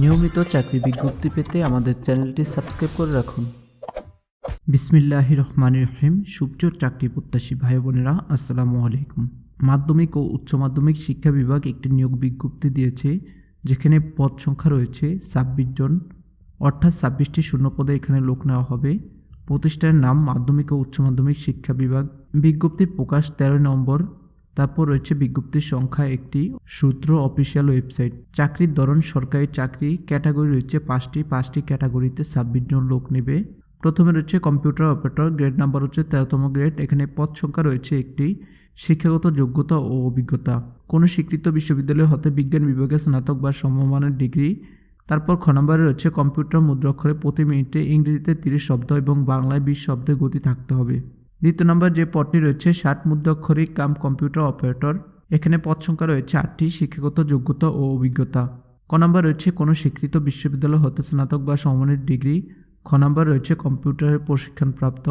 নিয়মিত চাকরি বিজ্ঞপ্তি পেতে আমাদের চ্যানেলটি সাবস্ক্রাইব করে রাখুন। বিসমিল্লাহ রহমান রহিম। সুপ্রিয় চাকরি প্রত্যাশী ভাই বোনেরা, আসসালামু আলাইকুম। মাধ্যমিক ও উচ্চ মাধ্যমিক শিক্ষা বিভাগ একটি নিয়োগ বিজ্ঞপ্তি দিয়েছে, যেখানে পদ সংখ্যা রয়েছে ছাব্বিশ জন। অর্থাৎ ছাব্বিশটি পদে এখানে লোক নেওয়া হবে। প্রতিষ্ঠানের নাম মাধ্যমিক ও উচ্চ মাধ্যমিক শিক্ষা বিভাগ। বিজ্ঞপ্তি প্রকাশ তেরোই নম্বর তারপর রয়েছে বিজ্ঞপ্তির সংখ্যা একটি সূত্র অফিসিয়াল ওয়েবসাইট চাকরির ধরন, সরকারি চাকরি ক্যাটাগরি রয়েছে পাঁচটি। পাঁচটি ক্যাটাগরিতে ছাব্বিশ জন লোক নেবে। প্রথমে রয়েছে কম্পিউটার অপারেটর গ্রেড নাম্বার হচ্ছে তেরোতম গ্রেড এখানে পদ সংখ্যা রয়েছে একটি। শিক্ষাগত যোগ্যতা ও অভিজ্ঞতা। কোনো স্বীকৃত বিশ্ববিদ্যালয় হতে বিজ্ঞান বিভাগে স্নাতক বা সমমানের ডিগ্রি। তারপর খ নম্বরে রয়েছে কম্পিউটার মুদ্রাক্ষরে প্রতি মিনিটে ইংরেজিতে তিরিশ শব্দ এবং বাংলায় বিশ শব্দের গতি থাকতে হবে। দ্বিতীয় নম্বর যে পদটি রয়েছে, ষাট মুদ্রাক্ষরিক কাম কম্পিউটার অপারেটর, এখানে পদ সংখ্যা রয়েছে আটটি, শিক্ষাগত যোগ্যতা ও অভিজ্ঞতা। ক নম্বর রয়েছে কোনো স্বীকৃত বিশ্ববিদ্যালয় হতে স্নাতক বা সমমানের ডিগ্রি। খ নম্বর রয়েছে কম্পিউটারের প্রশিক্ষণপ্রাপ্ত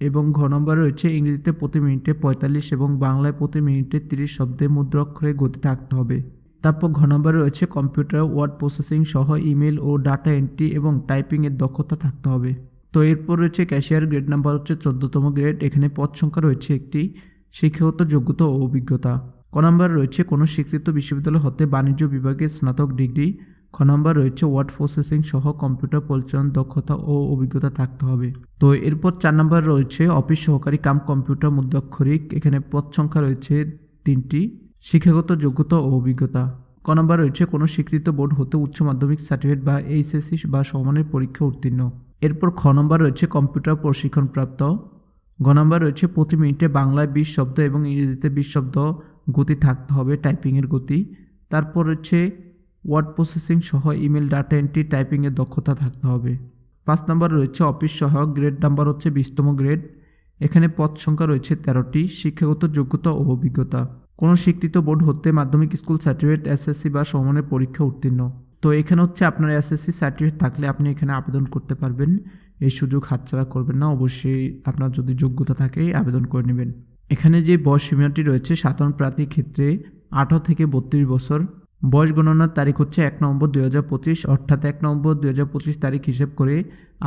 এবং ঘ নম্বর রয়েছে ইংরেজিতে প্রতি মিনিটে পঁয়তাল্লিশ এবং বাংলায় প্রতি মিনিটে তিরিশ শব্দে মুদ্রাক্ষরে গতি থাকতে হবে। তারপর ঘ নম্বরে রয়েছে কম্পিউটার ওয়ার্ড প্রসেসিং সহ ইমেল ও ডাটা এন্ট্রি এবং টাইপিংয়ের দক্ষতা থাকতে হবে। তো এরপর রয়েছে ক্যাশিয়ার গ্রেড নাম্বার হচ্ছে চোদ্দতম গ্রেড। এখানে পদ সংখ্যা রয়েছে একটি, শিক্ষাগত যোগ্যতা ও অভিজ্ঞতা। ক নম্বর রয়েছে কোনো স্বীকৃত বিশ্ববিদ্যালয় হতে বাণিজ্য বিভাগে স্নাতক ডিগ্রি। খ নম্বর রয়েছে ওয়ার্ড প্রসেসিং সহ কম্পিউটার পরিচালন, দক্ষতা ও অভিজ্ঞতা থাকতে হবে। তো এরপর চার নম্বর রয়েছে অফিস সহকারী কাম কম্পিউটার মুদ্রাক্ষরিক এখানে পদ সংখ্যা রয়েছে তিনটি, শিক্ষাগত যোগ্যতা ও অভিজ্ঞতা। ক নম্বর রয়েছে কোনো স্বীকৃত বোর্ড হতে উচ্চ মাধ্যমিক সার্টিফিকেট বা এইচএসসি বা সমানের পরীক্ষা উত্তীর্ণ। এরপর খ নম্বর রয়েছে কম্পিউটার প্রশিক্ষণপ্রাপ্ত। গ নম্বর রয়েছে প্রতি মিনিটে বাংলায় বিশ শব্দ এবং ইংরেজিতে বিশ শব্দ গতি থাকতে হবে টাইপিংয়ের গতি। তারপর রয়েছে ওয়ার্ড প্রসেসিং সহ ইমেল, ডাটা এন্ট্রি, টাইপিংয়ের দক্ষতা থাকতে হবে। পাঁচ নম্বর রয়েছে অফিস সহায়ক গ্রেড নাম্বার হচ্ছে বিশতম গ্রেড। এখানে পদ সংখ্যা রয়েছে তেরোটি, শিক্ষাগত যোগ্যতা ও অভিজ্ঞতা। কোনো স্বীকৃত বোর্ড হতে মাধ্যমিক স্কুল সার্টিফিকেট, এসএসসি বা সমানের পরীক্ষা উত্তীর্ণ। তো এখানে হচ্ছে আপনার এসএসসি সার্টিফিকেট থাকলে আপনি এখানে আবেদন করতে পারবেন। এই সুযোগ হাতছাড়া করবেন না, অবশ্যই আপনার যদি যোগ্যতা থাকে আবেদন করে নেবেন। এখানে যে বয়স সীমাটি রয়েছে, সাধারণ প্রার্থীর ক্ষেত্রে আঠারো থেকে বত্রিশ বছর। বয়স গণনার তারিখ হচ্ছে এক নভেম্বর দুই হাজার পঁচিশ, অর্থাৎ এক নভেম্বর দুই হাজার পঁচিশ তারিখ হিসেব করে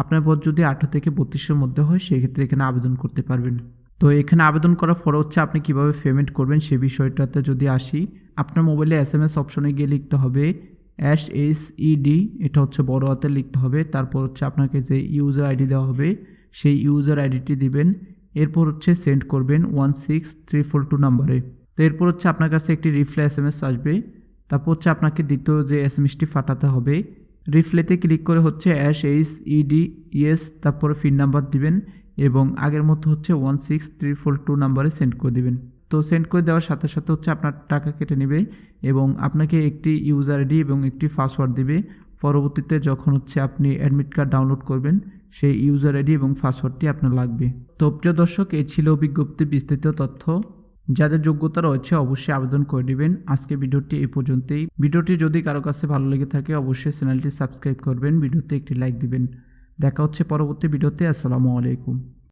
আপনার বয়স যদি আঠারো থেকে বত্রিশের মধ্যে হয়, সেক্ষেত্রে এখানে আবেদন করতে পারবেন। তো এখানে আবেদন করার পরে হচ্ছে আপনি কীভাবে পেমেন্ট করবেন সে বিষয়টাতে যদি আসি, আপনার মোবাইলে এস এম এস অপশনে গিয়ে লিখতে হবে অ্যাশ এইচ ইডি এটা হচ্ছে বড় হাতে লিখতে হবে। তারপর হচ্ছে আপনাকে যে ইউজার আইডি দেওয়া হবে, সেই ইউজার আইডিটি দিবেন। এরপর হচ্ছে সেন্ড করবেন one six three four two নাম্বারে। তো এরপর হচ্ছে আপনার কাছে একটি রিপ্লাই এস এম এস আসবে। তারপর হচ্ছে আপনাকে দ্বিতীয় যে এস এম এসটি ফাটাতে হবে রিপ্লাইতে ক্লিক করে হচ্ছে অ্যাশ এইচ ইডি ইএস তারপরে ফিন নাম্বার দিবেন এবং আগের মতো হচ্ছে one six three four two নাম্বারে সেন্ড করে দিবেন। তো সেন্ড করে দেওয়ার সাথে সাথে হচ্ছে আপনার টাকা কেটে নেবে এবং আপনাকে একটি ইউজার আইডি এবং একটি পাসওয়ার্ড দিবে। পরবর্তীতে যখন হচ্ছে আপনি অ্যাডমিট কার্ড ডাউনলোড করবেন, সেই ইউজার আইডি এবং পাসওয়ার্ডটি আপনার লাগবে। তো প্রিয় দর্শক, এই ছিল বিজ্ঞপ্তি বিস্তৃত তথ্য। যাদের যোগ্যতা রয়েছে অবশ্যই আবেদন করে নেবেন। আজকে ভিডিওটি এই পর্যন্তই। ভিডিওটি যদি কারও কাছে ভালো লেগে থাকে, অবশ্যই চ্যানেলটি সাবস্ক্রাইব করবেন। ভিডিওতে একটি লাইক দিবেন। দেখা হচ্ছে পরবর্তী ভিডিওতে। আসসালামু আলাইকুম।